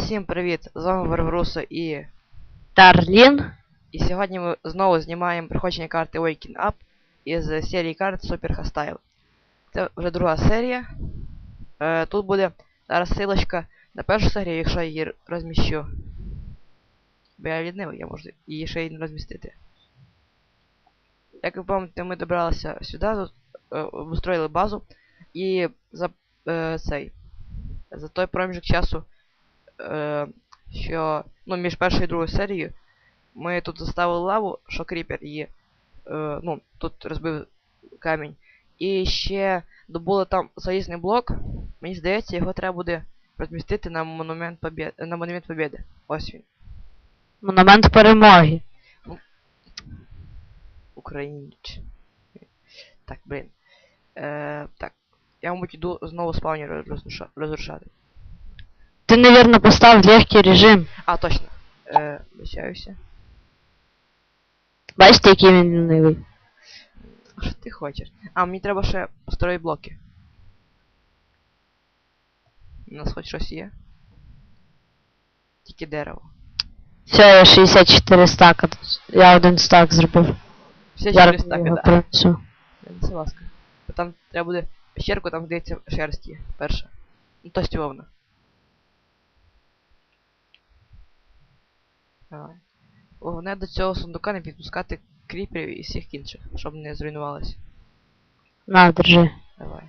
Всім привіт! З вами Варварусо і. Тарлін. І сьогодні ми знову знімаємо проходження карти Waking Up із серії карт Super Hostile. Це вже друга серія. Е, тут буде зараз силочка на першу серію, якщо я її розміщу. Бо я лінивий, я можу її ще й не розмістити. Як ви пам'ятаєте, ми добралися сюди, тут, е, обустроїли базу і за е, цей. За той проміжок часу е, що ну, між першою і другою серією ми тут заставили лаву, що кріпер її. Е, ну, тут розбив камінь. І ще добули там залізний блок. Мені здається, його треба буде розмістити на монумент Побєди. На монумент Побєди. Ось він. Монумент перемоги. Україніч. Так, блін. Е, так. Я, мабуть, іду знову спавнер розрушати. Ти, навірно, постав легкий режим. А, точно. Е, вибачаюся. Бачите, який він лінивий. А Що ти хочеш? А, мені треба ще построїти блоки. У нас хоч щось є. Тільки дерево. Все, я 64 стака. Я один стак зробив. Все Зараз через я так, да. принесу. Це ласка. Там треба буде пещерку, там здається шерсть є. Перша. Ну то стьовна. Давай. Головне до цього сундука не підпускати кріперів і всіх інших, щоб не зруйнувалися. На, держи. Давай.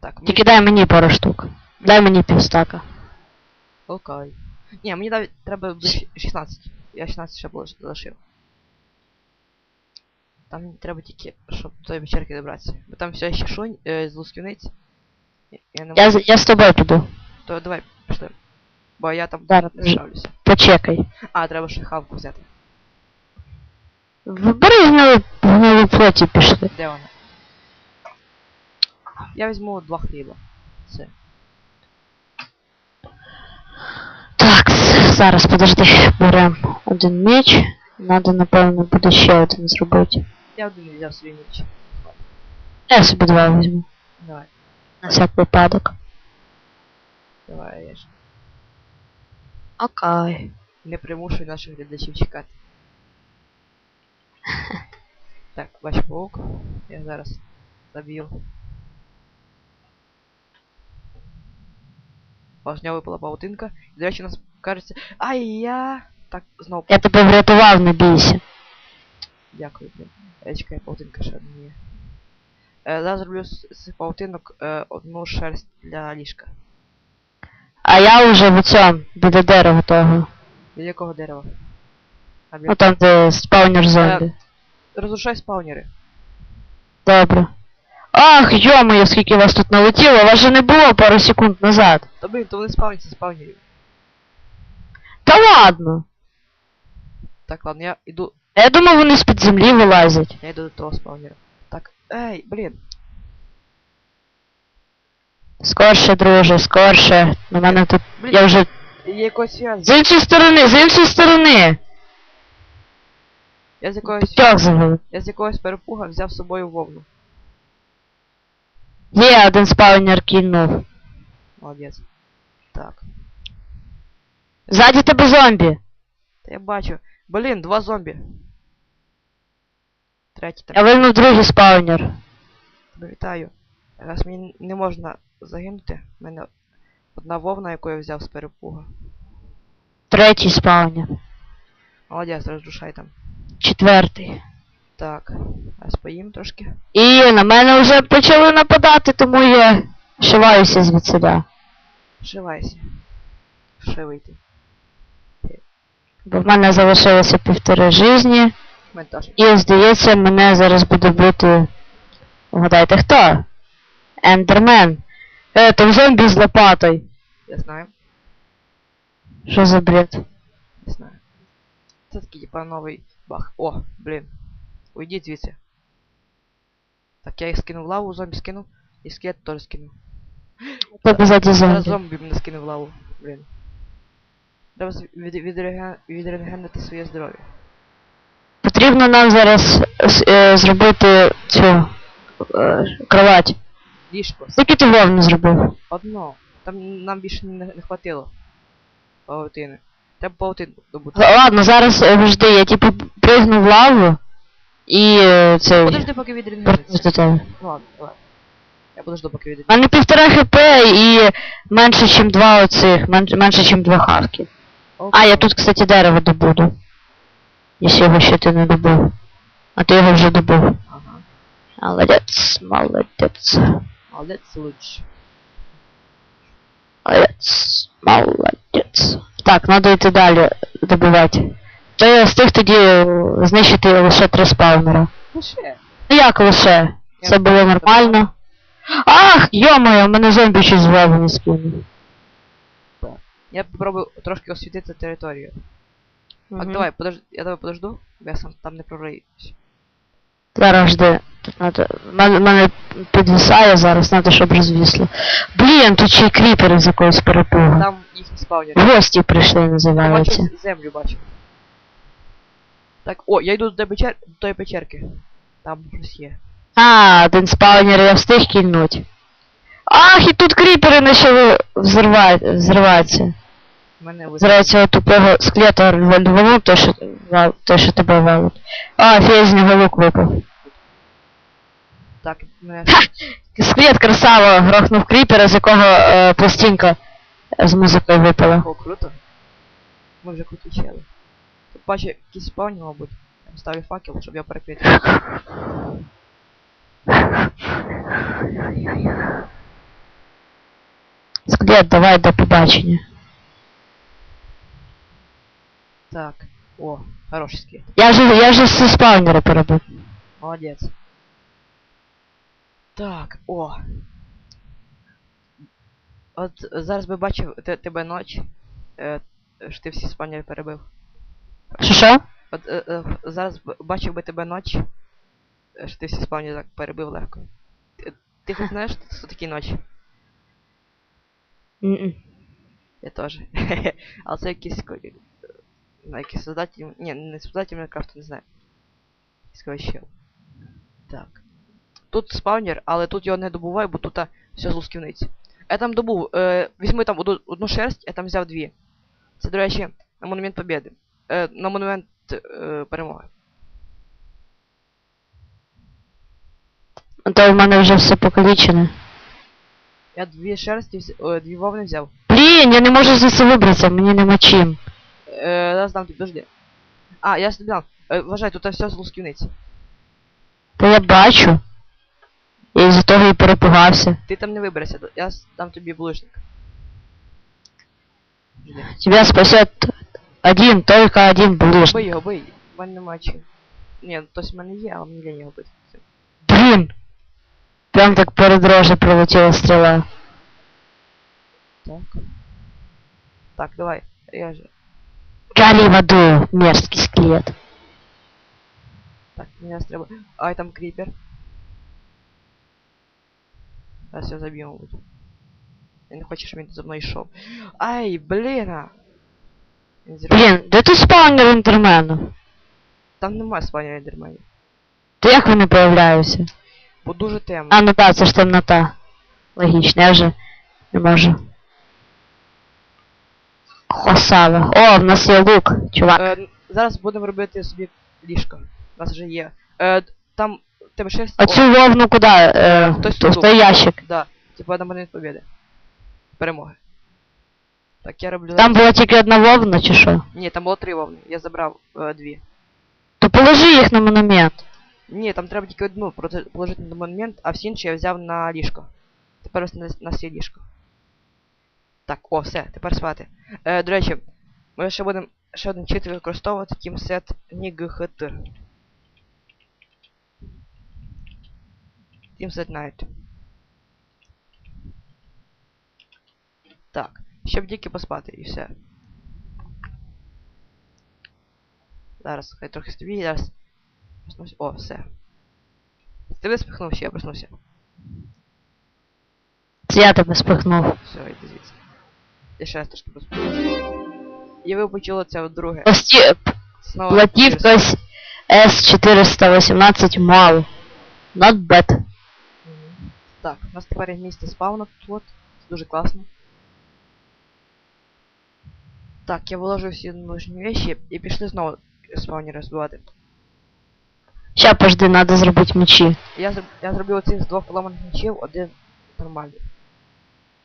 Так, мені Тільки дай мені пару штук. Дай мені півстака. Окей. Ні, мені навіть треба 16. Я 16 ще було залишив. Там мені треба тільки, щоб до тої вечерки добратися. Бо там все ще шунь е, з лусківниць. Я, я не Я, можу. з- я з тобою піду. То давай, пішли. Бо я там Зараз, не справлюся. Почекай. А, треба ще хавку взяти. Вибери гнилу, гнилу плоті пішли. Де вона? Я візьму два хліба. Все. Так, зараз подожди. Беремо один меч. Надо, напевно, буде ще один зробити. Я один взяв собі ніч. Я собі два візьму. Давай, На всяк випадок. Давай, я ж. Окей. Не примушуй наших глядачів чекати. Так, бач паук. Я зараз заб'ю. З випала паутинка. До речі, у нас кажеться. Ай я. Так, знову. Я тебе врятував, не бійся. Дякую, блін. Е, чекай, паутинка ще одна є. Е, зараз зроблю з з паутинок е, одну шерсть для ліжка. А я вже в цьому, біля дерева того. Від якого дерева? А. Ну там, де спаунер зомбі. Розрушай спаунери. Добре. Ах, йо-моє, скільки вас тут налетіло, вас же не було пару секунд назад. Та блін, то вони спавняться спаунерів. Та ладно. Так, ладно, я іду Я думав, вони з-під землі вилазять. Я йду до того спаунера. Так, ей, блін. Скорше, друже, скорше. На мене тут. Блін, Я вже. якоїсь зв'язки. З іншої сторони, з іншої сторони! Я з якогось. П'ятьох. Я з якогось перепуга взяв з собою вовну. Є, один спаунер кинув. Молодець. Так. Ззаді тебе зомбі. Та я бачу. Блін, два зомбі. Третій Я так. вильнув другий спаунер. Вітаю. Раз мені не можна загинути, мене одна вовна, яку я взяв з перепуга. Третій спаунер. Молодець, розрушай там. Четвертий. Так. А споїм трошки. І на мене вже почали нападати, тому я шиваюся звідсіля. Вшивайся. Вшивайте. Бо в мене залишилося півтори житті. І здається, мене зараз буде бити. Вгадайте хто? Ендермен. Е, там зомбі з лопатою. Я знаю. Що за бред? Не знаю. Це такий типа новий баг. О, блін. Уйдіть звідси. Так, я їх скинув в лаву, зомбі скинув. І скелет теж скинув. Тебе ззаді Зараз зомбі. зомбі мене скинув в лаву. Блін. Треба з- від, відреге- відрентгенити своє здоров'я. Потрібно нам зараз с- е, зробити цю е, кровать. Ліжко. Скільки ти вовни зробив? Одно. Там нам більше не, не хватило. Паутини. Треба паутину добути. Ладно, зараз е, жди, я типу пригну в лаву і е, це. Подожди, поки Вернусь до тебе. Ладно, ладно. Я подожду, поки У відрінгується. мене півтора хп і менше, ніж два оцих, мен- менше, ніж два хавки. А, я тут, кстати, дерево добуду. Якщо його ще ти не добув. А ти його вже добув. Ага. Молодець, молодець. Молодець лучше. Молодець, молодець. Так, треба йти далі добувати. То я встиг тоді е, знищити лише три спаунера. Лише. Ну як лише? Це було нормально. Ах, йо-моє, в мене зомбі щось не скинув. Я попробую трошки освітити територію. Так, Мгм. давай, подожди, я тебе подожду, бо я сам там не прориюсь. Зараз жди. Надо. Мене, підвисає зараз, треба, щоб розвісло. Блін, тут ще й кріпери з якоїсь перепугу. Там їхні спавнери. Гості прийшли, називаються. бачу землю бачу. Так, о, я йду до тебе печер... до тої печерки. Там щось є. А, один спаунер я встиг кільнуть. Ах, і тут кріпери почали взривати, взриватися. Мене. Зараз цього тупого склета рвану, той, що, той, що тебе валить. А, фея з нього лук випав. Так, мене... Склет красаво грохнув кріпера, з якого е, пластинка з музикою випала. О, круто. Ми вже круті чели. Тут бачу якісь спавні, мабуть. Я ставлю факел, щоб я перекрити. Склет, давай до побачення. Так. О, хороший скелет. Я вже, я вже всі спаунери поробив. Молодець. Так, о. От зараз би бачив те- тебе ноч. Е, що ти всі спавнери перебив. Що що? От е, е, зараз бачив би тебе ноч. е, Що ти всі спавнери так перебив легко. Ти, ти хоч знаєш, що такі ночі? М-м. Я теж. Але це якісь на якісь создателі. Ні, не создателі Майнкрафту, не знаю. Якийсь щел. Так. Тут спавнер, але тут його не добуваю, бо тут все з. Я там добув. Е, візьми там одну, шерсть, я там взяв дві. Це, до речі, на монумент побєди. Е, на монумент е, перемоги. То в мене вже все покалічене. Я дві шерсті, е, дві вовни взяв. Блін, я не можу звідси вибратися, мені нема чим. Е, зараз дам тобі, подожди. А, я тобі дам. Е, вважай, тут все з лусківниці. Та я бачу. Я із-за того і перепугався. Ти там не виберешся, я дам тобі. Жди. Тебя спасет один, только один булыжник. Бий його, бий. В мене нема чим. Ні, ну тось в мене є, але мені лень його бити. Блин! Прям так перед рожей пролетела стрела. Так. Так, давай. Я же. В аду, мерзкий скелет. Так, зараз треба. Ай, там кріпер. Зараз я заб'ю, мабуть. Я не хочу, щоб він за мною йшов. Ай, блін! а! Блін, де тут спаунер інтермену? Там немає спання ендерменів. То як вони появляються? Бо дуже темно. А, ну да, це ж темнота. Логічно, я вже не можу. Хосава. О, в нас є лук, чувак. Е, зараз будемо робити собі ліжко. У нас вже є. Е, там тебе шерсть. Оцю вовну куди? Е, хтось в той ящик. Да, типа на момент победы. Перемоги. Так, я роблю. Там була тільки одна вовна, чи що? Ні, там було три вовни. Я забрав е, дві. То положи їх на монумент. Ні, там треба тільки одну положити на монумент, а всі інші я взяв на ліжко. Тепер ось на, на всі ліжко. Так, о, все, тепер спати. Е, до речі, ми ще будемо ще один чит використовувати тімсет НІГХТ. Тімсет Night. Так, щоб тільки поспати і все. Зараз, хай трохи собі, зараз. Проснусь. О, все. Ти не спихнув, ще я проснувся. Це я тебе спихнув. Все, йди звідси. Я ще раз трошки просплю. І ви почули це вдруге. Пості... Знову Платівка через- S418 мал. Not bad. Так, у нас тепер є місце спавна тут от. Це дуже класно. Так, я виложив всі нужні речі і пішли знову спавні розбивати. Ща, пожди, надо зробити мечі. Я, я зробив оцих з двох поламаних мечів, один нормальний.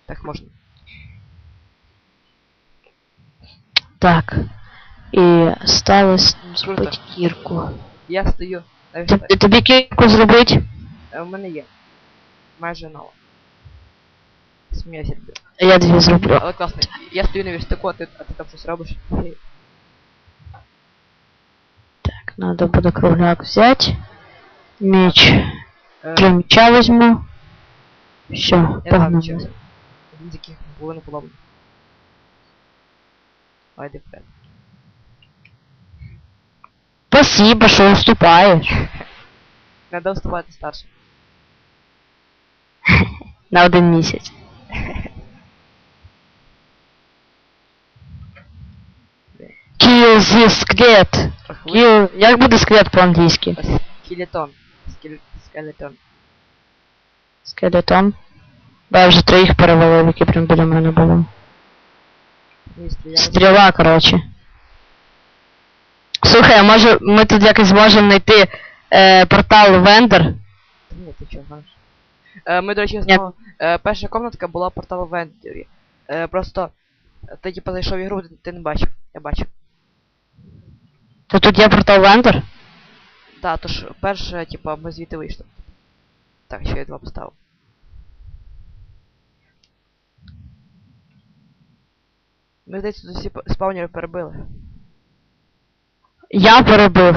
Так можна. Так. І осталось зробити кірку. Я стою Тобі, вертолі. кірку зробити? Е, У мене є. Майже нова. Сміюся. Я дві зроблю. Але класно. Я стою на верстаку, а ти, а ти там щось робиш. Так, надо буде кругляк взяти. Меч. Е, Три меча візьму. Все, Я погнали. Один з яких поламаний. Айди вперед. Спасибо, що уступаєш. Треба вставати старше. На один місяць. Kill the skeleton. Kill... Як буде скелет по-англійськи? Скелетон. Скеле- Скелетон. Скелетон. Бо я вже троїх перевалив, які прям біля мене були. Стріла, коротше. Слухай, а може ми тут якось зможемо знайти е, портал Вендер? Ні, ти чого ми, до речі, знову. Е, перша комнатка була портал в Ендері. Е, просто е, ти типу зайшов в ігру, ти, ти не бачив. Я бачив. То тут є портал Вендер? Да, то ж перше, типа, ми звідти вийшли. Так, ще я два поставив. Ми здається, тут всі спаунери перебили. Я перебив.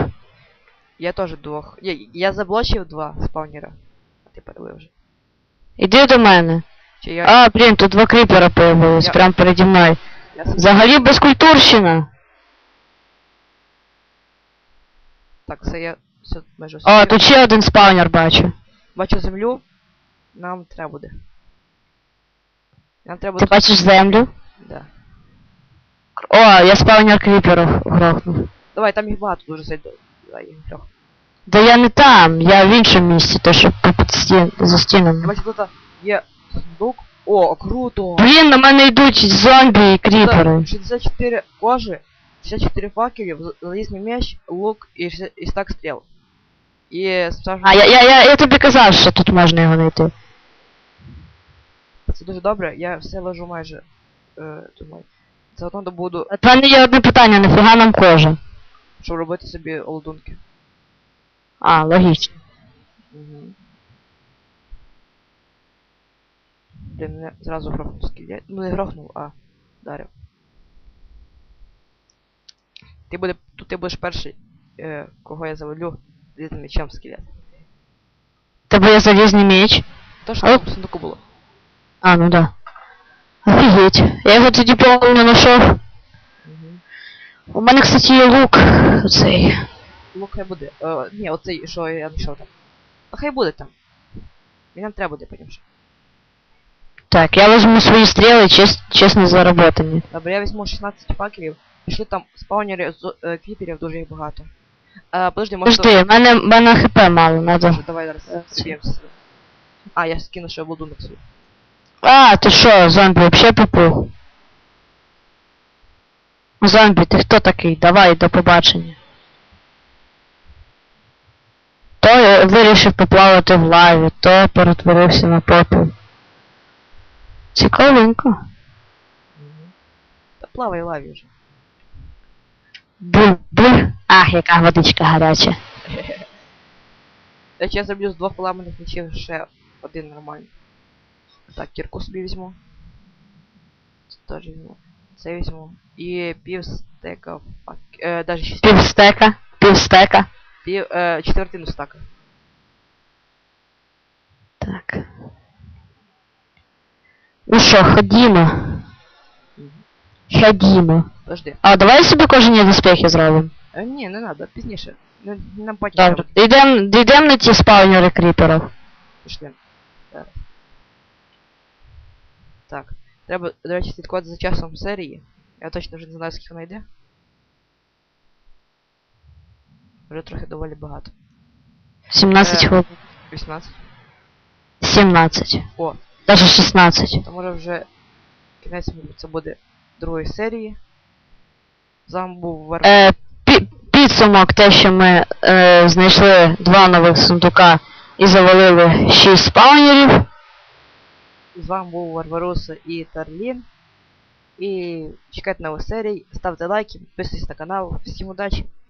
Я теж двох. Я, я заблочив два спаунера. А ти перебив вже. Іди до мене. Чи я. А, блін, тут два кріпера появились Я- прямо переді мною. я собі- Взагалі безкультурщина. Так, це я. Все, майже все. тут ще один спаунер бачу. Бачу землю. Нам треба буде. Нам треба Ти тут- бачиш землю? Да. О, я спаунер кріперів грохнув. Давай, там їх багато дуже зайду. Давай, їх трьох. Да я не там, я в іншому місці, то що під стін, за Я стінами. бачу, тут є сундук. О, круто! Блін, на мене йдуть зомбі і кріпери. Тут 64 кожи, 64 факелів, залізний меч, лук і, і стак стріл. І справжній... А, я, я, я, я тобі казав, що тут можна його знайти. Це дуже добре, я все ложу майже. Е, думаю. Заодно добуду, От мене є одне питання, нафіга нам кожа? щоб робити собі олдунки. А, логічно. Угу. Блін, мене зразу грохнув скелет. Ну не грохнув, а вдарив. Ти буде, тут ти будеш перший, е, кого я завалю з мечем скелет. Тебе є залізний меч. То що Ау. там в сундуку було. А, ну да. Офігеть. Я його тоді повно знайшов. Угу. У мене, кстати, є лук. Оцей. Лук хай буде. Е, ні, оцей, що я знайшов там. А хай буде там. Мені нам треба буде потім ще. Так, я візьму свої стріли, чес, чесно заработані. Добре, я візьму 16 факелів. Пішли там спаунери з е, кріперів дуже їх багато. Е, подожди, може... Подожди, в мене, в мене хп мало, надо. Може, давай зараз зб'ємося. А, я скину ще обладунок собі. А, ти що, зомбі, вообще попух? Зомбі, ти хто такий? Давай, до побачення. То вирішив поплавати в лаві, то перетворився на попіл. Цікавенько. Та плавай в лаві вже. Буль-буль. Ах, яка водичка гаряча. Речі, я зроблю з двох поламаних мечів ще один нормальний. Так, кірку собі візьму. Це теж візьму. Це візьму. І пів стека. Е, даже шість. Півстека, півстека. Пів, е, четвертину стака. Так. Ну що, ходімо. Угу. Ходімо. Подожди. А давай собі кожні доспехи зробимо. Е, ні, не надо, пізніше. Не, нам потім Добре. треба. Йдем, йдем на ті спаунери кріперів. Пішли. Зараз. Так. Треба, до речі, слідкувати за часом серії. Я точно вже не знаю, скільки вона йде. Вже трохи доволі багато. 17 Е. хвилин. 18. 17. О, Даже 16. то може вже кінець це буде другої серії. З вами був. Е, пі- підсумок те, що ми е, знайшли два нових сундука і завалили 6 спаунерів. З вами був Варварус і Тарлін. І чекайте нових серій, ставте лайки, підписуйтесь на канал. Всім удачі!